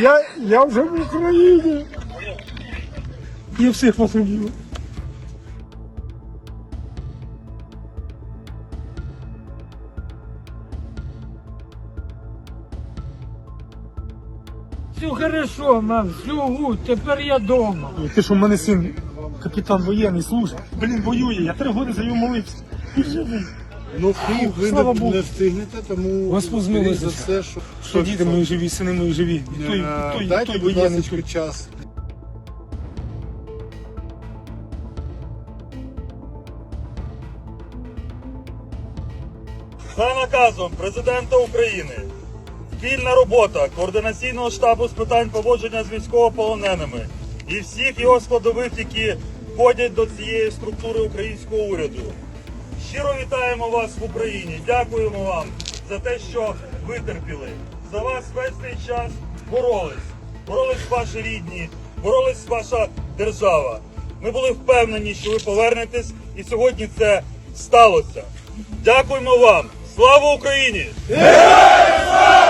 Я, я вже в Україні. Я всіх вас. Все хорошо, мам, все гуд, тепер я дома. Ти що в мене син капітан воєнний, служить. Блін, воює, я три роки за нього молився. Ну, Київ ви Слава не, Богу. не встигнете, тому Господь скоріш за все, що, Що діти мої живі, сини мої живі. І той, Е, той, дайте, той будь воєнний. ласка, час. За наказом президента України спільна робота координаційного штабу з питань поводження з військовополоненими і всіх його складових, які входять до цієї структури українського уряду. Щиро вітаємо вас в Україні. Дякуємо вам за те, що витерпіли. За вас весь цей час боролись. Боролись ваші рідні, боролись ваша держава. Ми були впевнені, що ви повернетесь, і сьогодні це сталося. Дякуємо вам! Слава Україні! Слава!